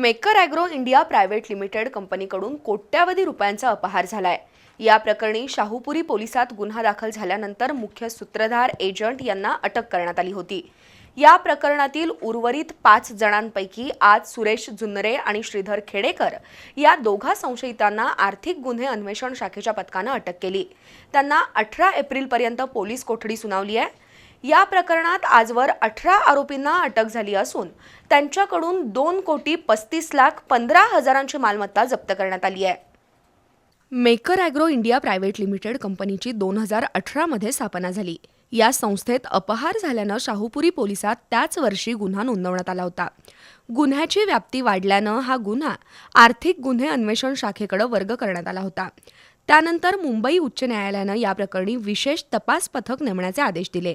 Maker agro India private limited कंपनीकडून कोट्यावधी रुपयांचा अपहार झालाय. या प्रकरणी शाहूपुरी पोलिसात गुन्हा दाखल झाल्यानंतर मुख्य सूत्रधार एजंट यांना अटक करण्यात आली होती. या प्रकरणातील उर्वरित पाच जणांपैकी आज सुरेश जुन्नरे आणि श्रीधर खेडेकर या दोघा संशयितांना आर्थिक गुन्हे अन्वेषण शाखेच्या पथकानं अटक केली. त्यांना अठरा एप्रिलपर्यंत पोलीस कोठडी सुनावली आहे. या प्रकरणात आजवर अठरा आरोपींना अटक झाली असून त्यांच्याकडून दोन कोटी पस्तीस लाख पंधरा हजारांची मालमत्ता जप्त करण्यात आली आहे. Maker agro India private limited कंपनीची दोन हजार अठरामध्ये स्थापना झाली. या संस्थेत अपहार झाल्यानं शाहूपुरी पोलिसात त्याच वर्षी गुन्हा नोंदवण्यात आला होता. गुन्ह्याची व्याप्ती वाढल्यानं हा गुन्हा आर्थिक गुन्हे अन्वेषण शाखेकडे वर्ग करण्यात आला होता. त्यानंतर मुंबई उच्च न्यायालयानं या प्रकरणी विशेष तपास पथक नेमण्याचे आदेश दिले.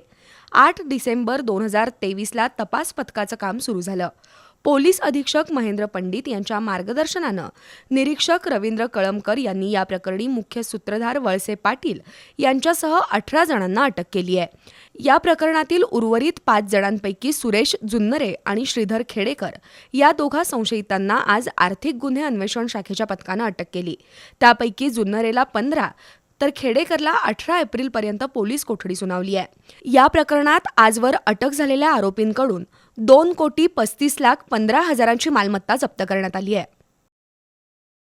आठ डिसेंबर दोन हजार तेवीसला तपास पथकाचं काम सुरू झालं. पोलीस अधीक्षक महेंद्र पंडित यांच्या मार्गदर्शनानं निरीक्षक रवींद्र कळमकर यांनी या प्रकरणी मुख्य सूत्रधार वळसे पाटील यांच्यासह अठरा जणांना अटक केली आहे. या प्रकरणातील उर्वरित पाच जणांपैकी सुरेश जुन्नरे आणि श्रीधर खेडेकर या दोघा संशयितांना आज आर्थिक गुन्हे अन्वेषण शाखेच्या पथकानं अटक केली. त्यापैकी जुन्नरेला पंधरा तर खेडेकरला अठरा एप्रिलपर्यंत पोलीस कोठडी सुनावली आहे. या प्रकरणात आजवर अटक झालेल्या आरोपींकडून दोन कोटी पस्तीस लाख पंधरा हजारांची मालमत्ता जप्त करण्यात आली आहे.